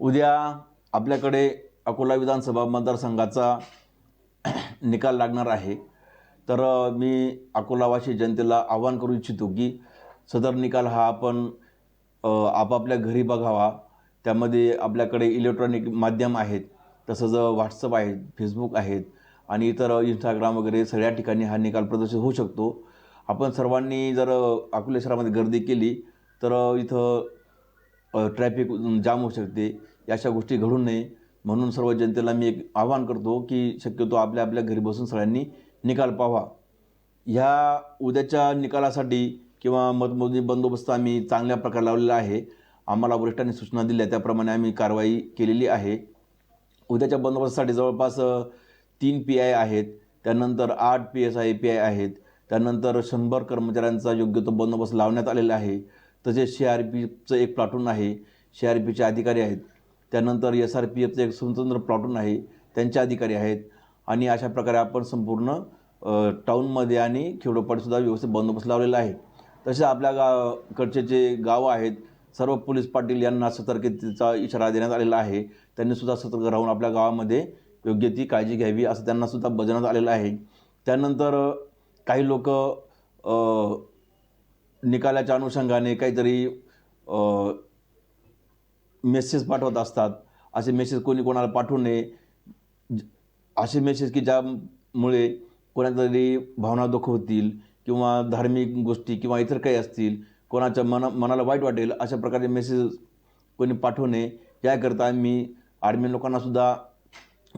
उद्या आपल्याकडे अकोला विधानसभा मतदारसंघाचा निकाल लागणार आहे. तर मी अकोलावासी जनतेला आवाहन करू इच्छितो की सदर निकाल हा आपण आपापल्या घरी बघावा. त्यामध्ये आपल्याकडे इलेक्ट्रॉनिक माध्यम आहेत तसंच व्हॉट्सअप आहेत फेसबुक आहेत आणि इतर इंस्टाग्राम वगैरे सगळ्या ठिकाणी हा निकाल प्रदर्शित होऊ शकतो. आपण सर्वांनी जर अकोले शहरामध्ये गर्दी केली तर इथं ट्रॅफिक जाम होऊ शकते. या अशा गोष्टी घडू नये. म्हणून सर्व जनतेला मी एक आवाहन करतो की शक्यतो आपल्या आपल्या घरी बसून सगळ्यांनी निकाल पाहावा. ह्या उद्याच्या निकालासाठी किंवा मतमोजणी बंदोबस्त आम्ही चांगल्या प्रकारे लावलेला आहे. आम्हाला वरिष्ठांनी सूचना दिल्या त्याप्रमाणे आम्ही कारवाई केलेली आहे. उद्याच्या बंदोबस्तासाठी जवळपास तीन पी आय आहेत. त्यानंतर आठ P S I P I आहेत. त्यानंतर शंभर कर्मचाऱ्यांचा योग्य तो बंदोबस्त लावण्यात आलेला आहे. तसेच सी आर पी एफचं एक प्लाटून आहे सी आर पीचे अधिकारी आहेत. त्यानंतर एस आर पी एफचं एक स्वतंत्र प्लाटून आहे त्यांचे अधिकारी आहेत. आणि अशा प्रकारे आपण संपूर्ण टाऊनमध्ये आणि खेडोपाडीसुद्धा व्यवस्थित बंदोबस्त लावलेला आहे. तसेच आपल्या गावकडचे जे गावं आहेत सर्व पोलीस पाटील यांना सतर्कतेचा इशारा देण्यात आलेला आहे. त्यांनीसुद्धा सतर्क राहून आपल्या गावामध्ये योग्य ती काळजी घ्यावी असं त्यांनासुद्धा बजावण्यात आलेलं आहे. त्यानंतर काही लोक निकालाच्या अनुषंगाने काहीतरी मेसेज पाठवत असतात. असे मेसेज कोणी कोणाला पाठवू नये. ज- असे मेसेज की ज्यामुळे कोणाच्या तरी भावना दुखवतील किंवा धार्मिक गोष्टी किंवा इतर काही असतील कोणाच्या मना मनाला वाईट वाटेल अशा प्रकारचे मेसेज कोणी पाठवू नये. याकरता मी आर्मी लोकांनासुद्धा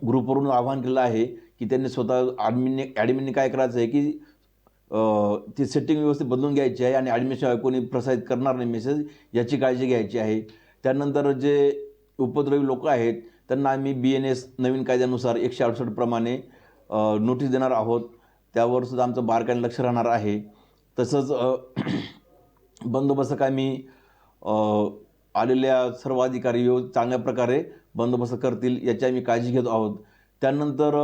ग्रुपवरून आवाहन केलं आहे की त्यांनी स्वतः ॲडमिनने ॲडमिनने काय करायचं आहे की ती सेटिंग व्यवस्थित बदलून घ्यायची आहे आणि ॲडमिशन कोणी प्रसारित करणार नाही मेसेज याची काळजी घ्यायची आहे. त्यानंतर जे उपद्रवी लोक आहेत त्यांना आम्ही बी एन एस नवीन कायद्यानुसार एकशे अडुसष्टप्रमाणे नोटीस देणार आहोत. त्यावर सुद्धा आमचं बारकाईने लक्ष राहणार आहे. तसंच बंदोबस्त काय मी आलेल्या सर्व अधिकारी चांगल्या प्रकारे बंदोबस्त करतील याची आम्ही काळजी घेत आहोत. त्यानंतर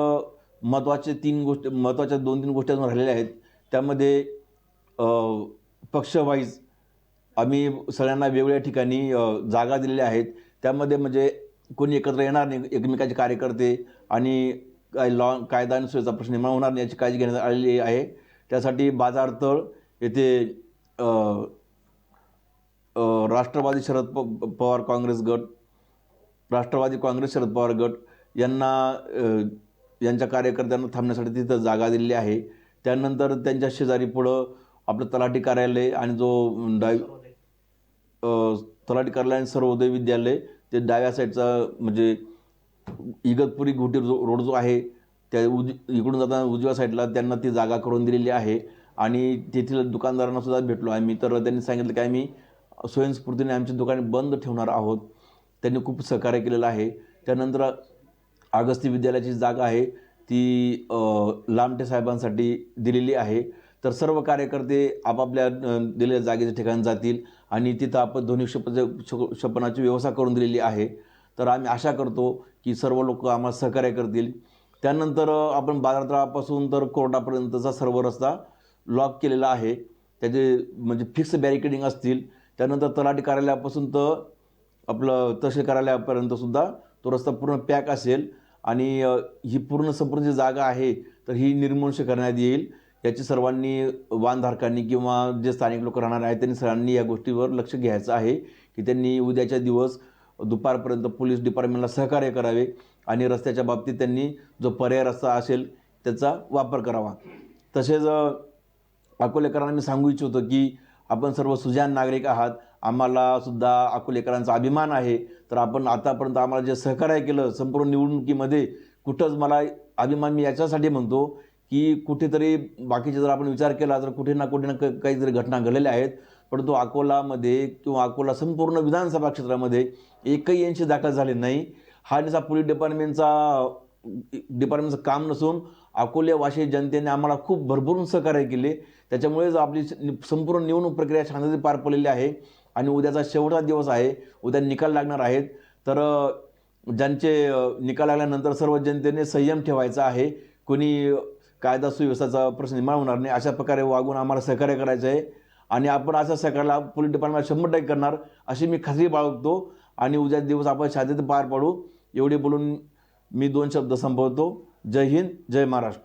महत्त्वाचे तीन गोष्टी महत्त्वाच्या दोन तीन गोष्टी अजून राहिलेल्या आहेत. त्यामध्ये पक्षवाईज आम्ही सगळ्यांना वेगवेगळ्या ठिकाणी जागा दिलेल्या आहेत. त्यामध्ये म्हणजे कोणी एकत्र येणार नाही एकमेकाचे कार्यकर्ते आणि काय लॉ कायदा आणि सुव्यवस्था प्रश्न निर्माण होणार नाही याची काळजी घेण्यात आलेली आहे. त्यासाठी बाजारतळ येथे राष्ट्रवादी शरद प पवार काँग्रेस गट राष्ट्रवादी काँग्रेस शरद पवार गट यांना यांच्या कार्यकर्त्यांना थांबण्यासाठी तिथं जागा दिलेली आहे. त्यानंतर त्यांच्या शेजारी पुढं आपलं तलाठी कार्यालय आणि जो डाय तलाठी कार्यालय आणि सर्वोदय विद्यालय ते डाव्या साईडचा म्हणजे इगतपुरी घोटी जो रोड जो आहे त्या उज इकडून जाताना उजव्या साईडला त्यांना ती जागा करून दिलेली आहे. आणि तेथील दुकानदारांना सुद्धा भेटलो आम्ही. तर त्यांनी सांगितलं की आम्ही स्वयंस्फूर्तीने आमची दुकाने बंद ठेवणार आहोत. त्यांनी खूप सहकार्य केलेलं आहे. त्यानंतर अगस्ती विद्यालयाची जागा आहे. ती लामटे साहेबांसाठी दिलेली आहे. तर सर्व कार्यकर्ते आपापल्या दिलेल्या जागेच्या ठिकाणी जातील आणि तिथं आपण ध्वनी शप क्षप- व्यवस्था करून दिलेली आहे. तर आम्ही आशा करतो की सर्व लोक आम्हाला सहकार्य करतील. त्यानंतर आपण बाजारतळापासून तर कोर्टापर्यंतचा सर्व रस्ता लॉक केलेला आहे. त्याचे म्हणजे फिक्स बॅरिकेडिंग असतील. त्यानंतर तलाठी कार्यालयापासून तर आपलं तहसील कार्यालयापर्यंतसुद्धा तो रस्ता पूर्ण पॅक असेल. आणि ही पूर्ण संपूर्ण जी जागा आहे तर ही निर्मनुष्य करण्यात येईल. याची सर्वांनी वाहनधारकांनी किंवा जे स्थानिक लोक राहणार आहेत त्यांनी सर्वांनी या गोष्टीवर लक्ष घ्यायचं आहे की त्यांनी उद्याच्या दिवस दुपारपर्यंत पोलीस डिपार्टमेंटला सहकार्य करावे आणि रस्त्याच्या बाबतीत त्यांनी जो पर्याय रस्ता असेल त्याचा वापर करावा. तसेच अकोलेकरांना मी सांगू इच्छितो की आपण सर्व सुजान नागरिक आहात आम्हाला सुद्धा अकोलेकरांचा अभिमान आहे. तर आपण आतापर्यंत आम्हाला जे सहकार्य केलं संपूर्ण निवडणुकीमध्ये कुठंच मला अभिमान मी याच्यासाठी म्हणतो की कुठेतरी बाकीचे जर आपण विचार केला तर कुठे ना कुठे ना काहीतरी घटना घडलेल्या आहेत परंतु अकोलामध्ये किंवा अकोला संपूर्ण विधानसभा क्षेत्रामध्ये एकही यांची दाखल झाली नाही. हा जसा पोलीस डिपार्टमेंटचा डिपार्टमेंटचं काम नसून अकोल्यावाशी जनतेने आम्हाला खूप भरभरून सहकार्य केले. त्याच्यामुळेच आपली संपूर्ण निवडणूक प्रक्रिया शांततेत पार पडलेली आहे. आणि उद्याचा शेवटचा दिवस आहे उद्या निकाल लागणार आहेत. तर ज्यांचे निकाल लागल्यानंतर सर्व जनतेने संयम ठेवायचा आहे. कोणी कायदा सुव्यवस्थेचा प्रश्न निर्माण होणार नाही अशा प्रकारे वागून आम्हाला सहकार्य करायचं आहे आणि आपण असं सहकार्याला पोलीस डिपार्टमेंट शंभर टक्के करणार अशी मी खात्री बाळगतो. आणि उद्या दिवस आपण शांततेत पार पाडू एवढे बोलून मी दोन शब्द संपवतो. जय हिंद जय महाराष्ट्र.